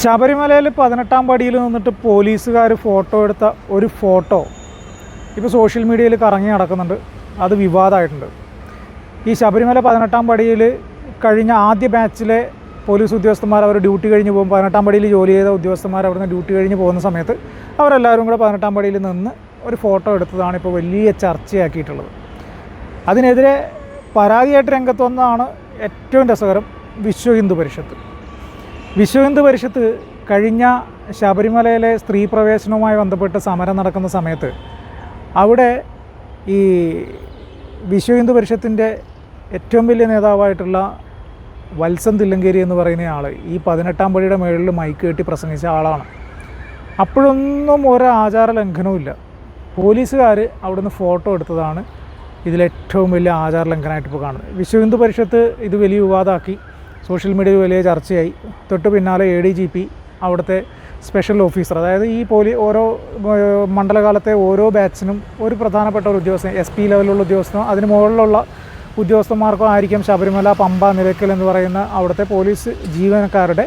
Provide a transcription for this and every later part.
ശബരിമലയിൽ പതിനെട്ടാം പടിയിൽ നിന്നിട്ട് പോലീസുകാർ ഫോട്ടോ എടുത്ത ഒരു ഫോട്ടോ ഇപ്പോൾ സോഷ്യൽ മീഡിയയിൽ കറങ്ങി നടക്കുന്നുണ്ട്. അത് വിവാദമായിട്ടുണ്ട്. ഈ ശബരിമല പതിനെട്ടാം പടിയിൽ കഴിഞ്ഞ ആദ്യ ബാച്ചിലെ പോലീസ് ഉദ്യോഗസ്ഥന്മാർ അവർ ഡ്യൂട്ടി കഴിഞ്ഞ് പോകും. പതിനെട്ടാം പടിയിൽ ജോലി ചെയ്ത ഉദ്യോഗസ്ഥന്മാർ അവിടുന്ന് ഡ്യൂട്ടി കഴിഞ്ഞ് പോകുന്ന സമയത്ത് അവരെല്ലാവരും കൂടെ പതിനെട്ടാം പടിയിൽ നിന്ന് ഒരു ഫോട്ടോ എടുത്തതാണ് ഇപ്പോൾ വലിയ ചർച്ചയാക്കിയിട്ടുള്ളത്. അതിനെതിരെ പരാതിയായിട്ട് രംഗത്ത് വന്നതാണ് ഏറ്റവും രസകരം വിശ്വ ഹിന്ദു പരിഷത്ത്. വിശ്വ ഹിന്ദു പരിഷത്ത് കഴിഞ്ഞ ശബരിമലയിലെ സ്ത്രീ പ്രവേശനവുമായി ബന്ധപ്പെട്ട് സമരം നടക്കുന്ന സമയത്ത് അവിടെ ഈ വിശ്വഹിന്ദു പരിഷത്തിന്റെ ഏറ്റവും വലിയ നേതാവായിട്ടുള്ള വത്സൻ തില്ലങ്കേരി എന്ന് പറയുന്ന ആൾ ഈ പതിനെട്ടാം പടിയുടെ മുകളിൽ മൈക്ക് കെട്ടി പ്രസംഗിച്ച ആളാണ്. അപ്പോഴൊന്നും ഒരു ആചാര ലംഘനവും ഇല്ല. പോലീസുകാർ അവിടുന്ന് ഫോട്ടോ എടുത്തതാണ് ഇതിലേറ്റവും വലിയ ആചാര ലംഘനമായിട്ട് ഇപ്പോൾ കാണുന്നത്. വിശ്വഹിന്ദു പരിഷത്ത് ഇത് വലിയ വിവാദമാക്കി. സോഷ്യൽ മീഡിയയിൽ വലിയ ചർച്ചയായി. തൊട്ട് പിന്നാലെ എ ഡി ജി പി അവിടുത്തെ സ്പെഷ്യൽ ഓഫീസർ അതായത് ഈ പോലീ ഓരോ മണ്ഡലകാലത്തെ ഓരോ ബാച്ചിനും ഒരു പ്രധാനപ്പെട്ട ഒരു ഉദ്യോഗസ്ഥൻ എസ് പി ലെവലിലുള്ള ഉദ്യോഗസ്ഥനോ അതിന് മുകളിലുള്ള ഉദ്യോഗസ്ഥന്മാർക്കോ ആയിരിക്കും ശബരിമല പമ്പ നിലയ്ക്കൽ എന്ന് പറയുന്ന അവിടുത്തെ പോലീസ് ജീവനക്കാരുടെ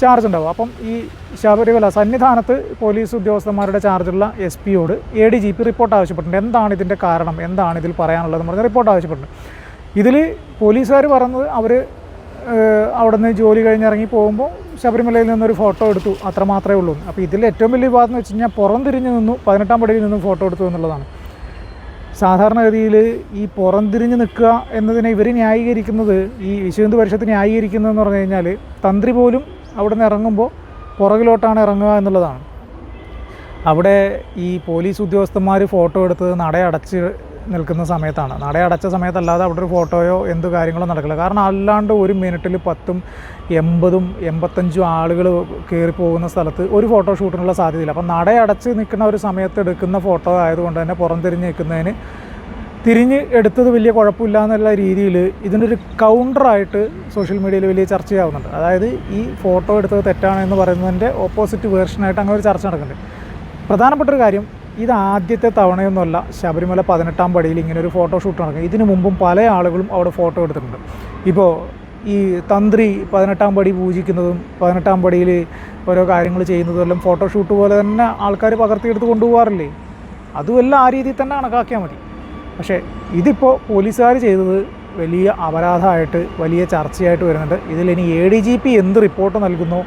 ചാർജ് ഉണ്ടാവും അപ്പം ഈ ശബരിമല സന്നിധാനത്ത് പോലീസ് ഉദ്യോഗസ്ഥന്മാരുടെ ചാർജുള്ള S പിയോട് A D G P report ആവശ്യപ്പെട്ടിട്ടുണ്ട്. എന്താണ് ഇതിന്റെ കാരണം? എന്താണ് ഇതിൽ പറയാനുള്ളതെന്ന് പറഞ്ഞാൽ പറഞ്ഞ് റിപ്പോർട്ട് ആവശ്യപ്പെട്ടിട്ടുണ്ട്. ഇതിൽ പോലീസുകാർ പറഞ്ഞത് അവർ അവിടെ നിന്ന് ജോലി കഴിഞ്ഞിറങ്ങി പോകുമ്പോൾ ശബരിമലയിൽ നിന്നൊരു ഫോട്ടോ എടുത്തു. അത്ര മാത്രമേ ഉള്ളൂ. അപ്പോൾ ഇതിൽ ഏറ്റവും വലിയ വിവാദം എന്ന് വെച്ച് കഴിഞ്ഞാൽ പുറം തിരിഞ്ഞ് നിന്നു. പതിനെട്ടാം പടിയിൽ നിന്നും ഫോട്ടോ എടുത്തു എന്നുള്ളതാണ്. സാധാരണഗതിയിൽ ഈ പുറംതിരിഞ്ഞ് നിൽക്കുക എന്നതിനെ ഇവർ ന്യായീകരിക്കുന്നത് ഈ വിശ്വഹിന്ദു പരിഷത്ത് ന്യായീകരിക്കുന്നതെന്ന് പറഞ്ഞു കഴിഞ്ഞാൽ തന്ത്രി പോലും അവിടെ നിന്ന് ഇറങ്ങുമ്പോൾ പുറകിലോട്ടാണ് ഇറങ്ങുക എന്നുള്ളതാണ്. അവിടെ ഈ പോലീസ് ഉദ്യോഗസ്ഥന്മാർ ഫോട്ടോ എടുത്തത് നടയടച്ച് നിൽക്കുന്ന സമയത്താണ്. നട അടച്ച സമയത്തല്ലാതെ അവിടെ ഒരു ഫോട്ടോയോ എന്ത് കാര്യങ്ങളോ നടക്കില്ല. കാരണം അല്ലാണ്ട് ഒരു മിനിറ്റിൽ പത്തും എൺപതും എൺപത്തഞ്ചും ആളുകൾ കയറി പോകുന്ന സ്ഥലത്ത് ഒരു ഫോട്ടോ ഷൂട്ടിനുള്ള സാധ്യതയില്ല. അപ്പം നട അടച്ച് നിൽക്കുന്ന ഒരു സമയത്ത് എടുക്കുന്ന ഫോട്ടോ ആയതുകൊണ്ട് തന്നെ പുറംതിരിഞ്ഞ് നിൽക്കുന്നതിന് തിരിഞ്ഞ് എടുത്തത് വലിയ കുഴപ്പമില്ല എന്നുള്ള രീതിയിൽ ഇതിനൊരു കൗണ്ടറായിട്ട് സോഷ്യൽ മീഡിയയിൽ വലിയ ചർച്ചയാവുന്നുണ്ട്. അതായത് ഈ ഫോട്ടോ എടുത്തത് തെറ്റാണ് എന്ന് പറയുന്നതിന്റെ ഓപ്പോസിറ്റ് വേർഷനായിട്ട് അങ്ങനെ ഒരു ചർച്ച നടക്കുന്നുണ്ട്. പ്രധാനപ്പെട്ട ഒരു കാര്യം ഇത് ആദ്യത്തെ തവണയൊന്നുമല്ല ശബരിമല പതിനെട്ടാം പടിയിൽ ഇങ്ങനെ ഒരു ഫോട്ടോ ഷൂട്ട് നടക്കുക ഇതിനു മുമ്പും പല ആളുകളും അവിടെ ഫോട്ടോ എടുത്തിട്ടുണ്ട്. ഇപ്പോൾ ഈ തന്ത്രി പതിനെട്ടാം പടി പൂജിക്കുന്നതും പതിനെട്ടാം പടിയിൽ ഓരോ കാര്യങ്ങൾ ചെയ്യുന്നതും എല്ലാം ഫോട്ടോ ഷൂട്ട് പോലെ തന്നെ ആൾക്കാർ പകർത്തിയെടുത്ത് കൊണ്ടുപോകാറില്ലേ? അതുമെല്ലാം ആ രീതിയിൽ തന്നെ കണക്കാക്കിയാൽ മതി. പക്ഷേ ഇതിപ്പോൾ പോലീസുകാർ ചെയ്തത് വലിയ അപരാധമായിട്ട് വലിയ ചർച്ചയായിട്ട് വരുന്നുണ്ട്. ഇതിലിനി എ ഡി ജി പി എന്ത് റിപ്പോർട്ട് നൽകുന്നോ?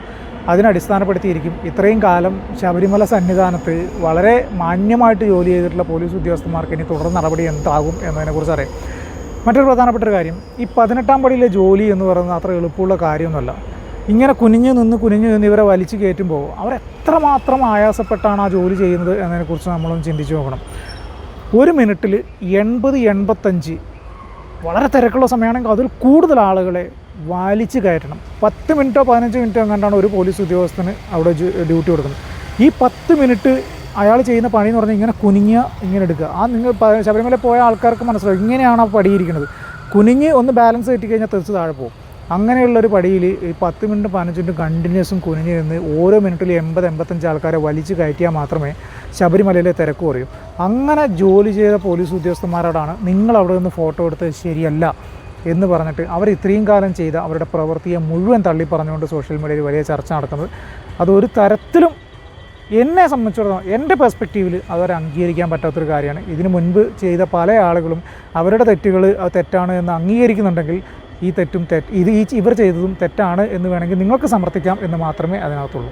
അതിനടിസ്ഥാനപ്പെടുത്തിയിരിക്കും ഇത്രയും കാലം ശബരിമല സന്നിധാനത്ത് വളരെ മാന്യമായിട്ട് ജോലി ചെയ്തിട്ടുള്ള പോലീസ് ഉദ്യോഗസ്ഥന്മാർക്ക് ഇനി തുടർ നടപടി എന്താകും എന്നതിനെക്കുറിച്ച് അറിയാം. മറ്റൊരു പ്രധാനപ്പെട്ട ഒരു കാര്യം ഈ പതിനെട്ടാം പടിയിലെ ജോലി എന്ന് പറയുന്നത് അത്ര എളുപ്പമുള്ള കാര്യമൊന്നുമല്ല. ഇങ്ങനെ കുനിഞ്ഞു നിന്ന് കുനിഞ്ഞു നിന്ന് ഇവരെ വലിച്ചു കയറ്റുമ്പോൾ അവർ എത്രമാത്രം ആയാസപ്പെട്ടാണ് ആ ജോലി ചെയ്യുന്നത് എന്നതിനെക്കുറിച്ച് നമ്മളൊന്ന് ചിന്തിച്ചു നോക്കണം. ഒരു മിനിറ്റിൽ എൺപത് എൺപത്തഞ്ച് വളരെ തിരക്കുള്ള സമയമാണെങ്കിൽ അതിൽ കൂടുതൽ ആളുകളെ വലിച്ചു കയറ്റണം. പത്ത് മിനിറ്റോ പതിനഞ്ച് മിനിറ്റോ എങ്ങാണ്ടാണ് ഒരു പോലീസ് ഉദ്യോഗസ്ഥന് അവിടെ ഡ്യൂട്ടി കൊടുക്കുന്നത്. ഈ പത്ത് മിനിറ്റ് അയാൾ ചെയ്യുന്ന പണി എന്ന് പറഞ്ഞാൽ ഇങ്ങനെ കുനിഞ്ഞ ഇങ്ങനെ എടുക്കുക. ആ നിങ്ങൾ ശബരിമല പോയ ആൾക്കാർക്ക് മനസ്സിലാവും ഇങ്ങനെയാണ് ആ പടിയിരിക്കുന്നത് കുനിഞ്ഞ് ഒന്ന് ബാലൻസ് കിട്ടി കഴിഞ്ഞാൽ തെറിച്ച് താഴെ പോകും. അങ്ങനെയുള്ളൊരു പടിയിൽ ഈ പത്ത് മിനിറ്റ് പതിനഞ്ച് മിനിറ്റ് കണ്ടിന്യൂസും കുനിഞ്ഞ് നിന്ന് ഓരോ മിനിറ്റിലും എൺപത് എൺപത്തഞ്ച് ആൾക്കാരെ വലിച്ചു കയറ്റിയാൽ മാത്രമേ ശബരിമലയിലെ തിരക്ക് കുറയൂ. അങ്ങനെ ജോലി ചെയ്ത പോലീസ് ഉദ്യോഗസ്ഥന്മാരോടാണ് നിങ്ങൾ അവിടെ നിന്ന് ഫോട്ടോ എടുത്തത് ശരിയല്ല. എന്ന് പറഞ്ഞിട്ട് അവർ ഇത്രയും കാലം ചെയ്ത അവരുടെ പ്രവൃത്തിയെ മുഴുവൻ തള്ളി പറഞ്ഞുകൊണ്ട് സോഷ്യൽ മീഡിയയിൽ വലിയ ചർച്ച നടക്കുന്നത് അതൊരു തരത്തിലും എന്നെ സംബന്ധിച്ചിടത്തോളം എന്റെ പെർസ്പെക്റ്റീവിൽ അതൊരു അംഗീകരിക്കാൻ പറ്റാത്തൊരു കാര്യമാണ്. ഇതിനു മുൻപ് ചെയ്ത പല ആളുകളും അവരുടെ തെറ്റുകൾ അത് തെറ്റാണ് എന്ന് അംഗീകരിക്കുന്നുണ്ടെങ്കിൽ ഈ തെറ്റും തെറ്റ് ഇത് ഈ ഇവർ ചെയ്തതും തെറ്റാണ് എന്ന് വേണമെങ്കിൽ നിങ്ങൾക്ക് സമർത്ഥിക്കാം എന്ന് മാത്രമേ അതിനകത്തുള്ളൂ.